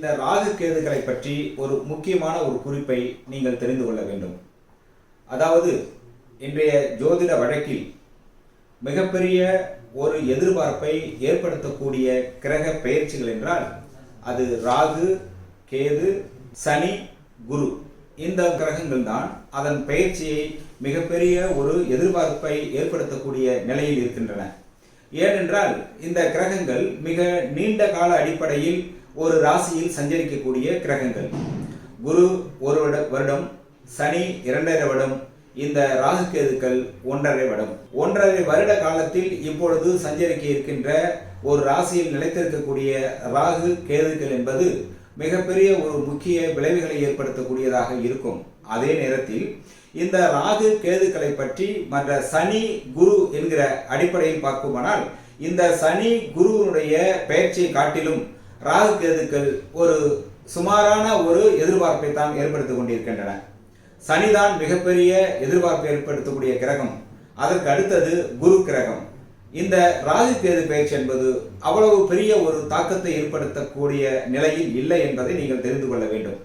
இந்த ராகு கேதுகளை பற்றி ஒரு முக்கியமான ஒரு குறிப்பை நீங்கள் தெரிந்து கொள்ள வேண்டும். அதாவது இன்றைய ஜோதிட வழக்கில் மிகப்பெரிய ஒரு எதிர்பார்ப்பை ஏற்படுத்தக்கூடிய கிரக பெயர்ச்சிகள் என்றால் அது ராகு கேது சனி குரு. இந்த கிரகங்கள் தான் அதன் பெயர்ச்சியை மிகப்பெரிய ஒரு எதிர்பார்ப்பை ஏற்படுத்தக்கூடிய நிலையில் இருக்கின்றன. ஏனென்றால் இந்த கிரகங்கள் மிக நீண்ட கால அடிப்படையில் ஒரு ராசியில் சஞ்சரிக்கக்கூடிய கிரகங்கள். குரு ஒரு வருட- வருடம் சனி இரண்டரை வருடம் இந்த ராகு கேதுக்கள் ஒன்றரை வருடம். ஒன்றரை வருட காலத்தில் இப்பொழுது சஞ்சரிக்க இருக்கின்ற ஒரு ராசியில் நிலைத்திருக்கக்கூடிய ராகு கேதுக்கள் என்பது மிகப்பெரிய ஒரு முக்கிய விளைவுகளை ஏற்படுத்தக்கூடியதாக இருக்கும். அதே நேரத்தில் இந்த ராகு கேதுக்களை பற்றி மற்ற சனி குரு என்கிற அடிப்படையில் பார்க்குமானால் இந்த சனி குருவினுடைய பெயர்ச்சியை காட்டிலும் ராகு கேதுக்கள் ஒரு சுமாரான ஒரு எதிர்பார்ப்பை தான் ஏற்படுத்திக் கொண்டிருக்கின்றன. சனிதான் மிகப்பெரிய எதிர்பார்ப்பை ஏற்படுத்தக்கூடிய கிரகம். அதற்கு அடுத்தது குரு கிரகம். இந்த ராகு கேது பயிற்சி என்பது அவ்வளவு பெரிய ஒரு தாக்கத்தை ஏற்படுத்தக்கூடிய நிலையில் இல்லை என்பதை நீங்கள் தெரிந்து கொள்ள வேண்டும்.